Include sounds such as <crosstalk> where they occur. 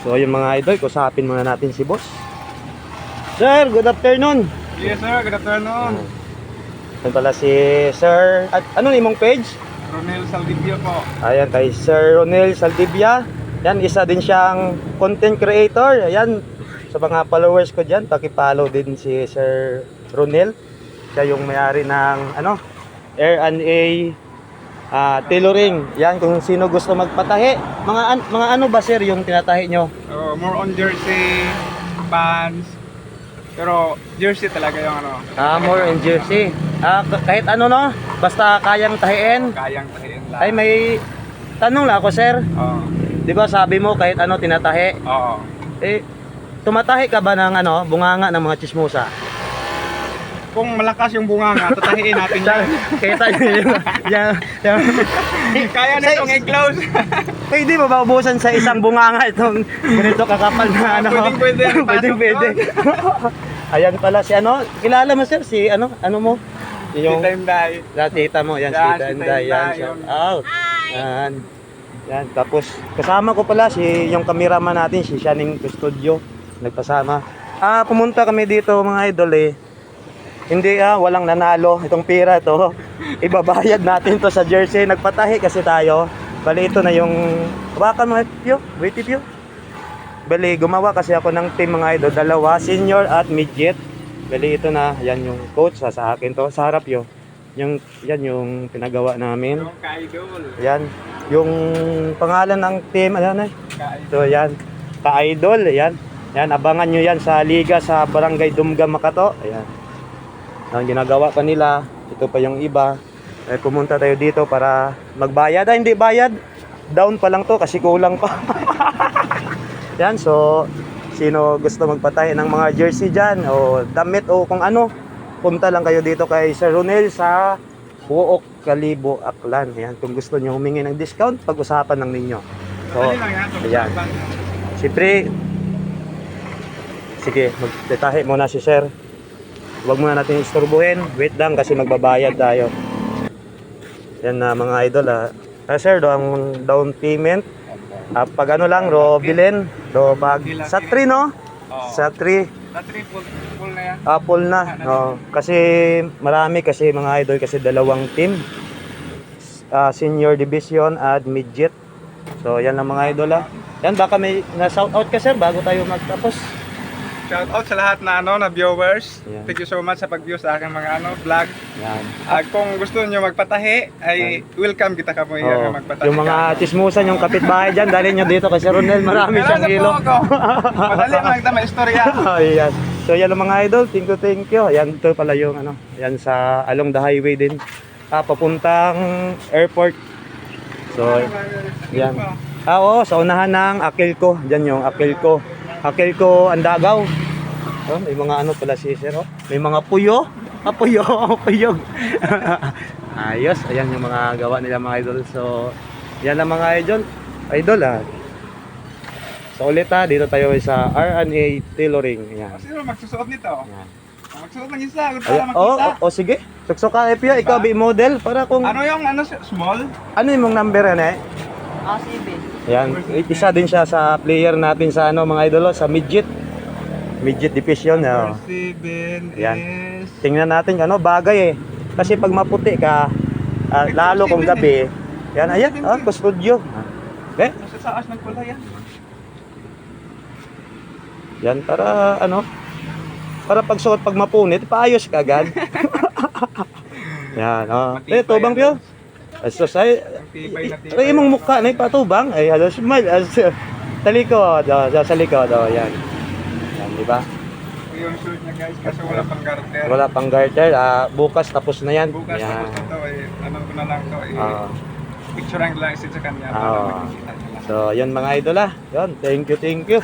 So yung mga idol, kusapin muna natin si boss. Sir, good afternoon. Yes sir, good afternoon. Yan pala si Sir, at ano ni mong page? Ronel Saldivia po. Ayan kay Sir Ronel Saldivia. Yan, isa din siyang content creator. Ayan, sa mga followers ko dyan, pakipollow din si Sir Ronel. Siya yung may-ari ng ano, R&A ah, tailoring. Yan, kung sino gusto magpatahi. Mga, an- mga ano ba sir yung tinatahi nyo? So, more on jersey, pants. Pero jersey talaga yung ano. Ah, more in jersey. Ah, k- kahit ano no, basta kayang tahiin. Kayang tahiin lang. Ay, may tanong lang ako sir. Oo. Di ba sabi mo kahit ano tinatahi? Oo. Eh, tumatahi ka ba ng ano, bunganga ng mga chismosa? Kung malakas yung bunga nga, tatahiin natin yan. Kita nyo yung, yung, yung, Kaya na itong i-close. <laughs> pwede mo ba ubusan sa isang bunganga itong ganito kakapal na ano? Pwedeng pwede. <laughs> pwedeng pwede. <laughs> Ayan pala si ano, kilala mo sir si ano, ano mo? Yung Yung time die. tita mo, yan, si Yan, si Inday, Tita, yan, yun. shout out. Yan. Yan, tapos kasama ko pala si yung cameraman natin, si Shining Studio, nagpasama. Ah, pumunta kami dito mga idol eh. Hindi ah, walang nanalo itong pira to. <laughs> Ibabayad natin to sa jersey. Nagpatahi kasi tayo. Bali ito na yung Hawakan mo, Pio. Wait, Pio. Bali, gumawa kasi ako ng team mga idol. Dalawa, senior at midget. Bali, ito na. Yan yung coach sa, sa akin to. Sa harap yun. Yung, yan yung pinagawa namin. Yung ka-idol. Yan. Yung pangalan ng team, ano na? So, yan. Ka-idol. Yan. Yan, abangan nyo yan sa liga sa Barangay Dumgam, Makato. Ayan. Ang ginagawa pa nila. Ito pa yung iba. Eh, pumunta tayo dito para magbayad. Ah, hindi bayad. Down pa lang to kasi kulang pa. <laughs> yan, so sino gusto magpatay ng mga jersey dyan o damit o kung ano, punta lang kayo dito kay Sir Ronel sa Buok Kalibo, Aklan. Yan, kung gusto nyo humingi ng discount, pag-usapan lang ninyo. So, ayan. Siyempre, sige, magtatahi muna si Sir. Huwag muna natin istorbohin. Wait lang kasi magbabayad tayo. Yan na mga idol ah. Ah, sir, do ang down payment. Ah, pag ano lang, ro bilin, ro bag sa 3 no? Sa 3 Na three full, full na yan. Apple na. No. Kasi marami kasi mga idol kasi dalawang team. Ah, senior division at midget. So yan lang mga idol ah. Yan baka may na shout out ka sir bago tayo magtapos. Shout out sa lahat na ano na viewers. Ayan. Thank you so much sa pag-view sa aking mga ano vlog. Yan. Ah, kung gusto niyo magpatahi ay welcome kita kamo Oh, oh, magpatahi. yung mga chismusan, yung kapitbahay dyan, dalhin nyo dito kasi Ronel, marami siyang ilo. Madali <laughs> lang tama istorya. Ayan. <laughs> So yan mga idol, thank you, thank you. Yan to pala yung ano, yan sa along the highway din. Ah, papuntang airport. So, yan. Ah, oo, sa unahan ng Akilco. Diyan yung Akilco. Akilco Andagaw. Oh, may mga ano pala si Sir. Oh. May mga puyo. Ah, puyo. <laughs> Puyog. <laughs> Ayos. Ayan yung mga gawa nila mga idol. So, yan lang mga idol. Idol ah. So ulit ha, dito tayo sa R&A Tailoring. Ayan. Sino magsusuot nito? Ayan. Magsuot ng isa, Ayan. Oh, oh, oh, sige. Suksok ka, Epio. Ikaw, be model. Para kung... Ano yung ano small? Ano yung mong number yan eh? ACB. Yan, isa din siya sa player natin sa ano mga idolo sa midget. Midget division. Oh. Seven Yan. is Tingnan natin ano bagay eh. Kasi pag maputi ka, ah, lalo kung gabi, yan ayan, ah, kustodyo. Eh, nasa taas ng kulay yan. yan para ano, para pag suot pag mapunit, paayos ka agad. <laughs> yan, oh. Eh, tubang pyo. So, say, Tibay na tibay. Ay, imong mukha na patubang. Ay, ano, smile. As, sa likod, oh, sa, likod, oh, yan. Yan, di ba? Yung shoot niya guys kasi wala pang garter. Wala pang garter. Ah, bukas tapos na yan. Bukas Yan. tapos na to eh. Anong ko na lang to eh. Ah. Picture lang isit sa kanya Ah. nila. so, yan mga idol ah. Yan, thank you, thank you.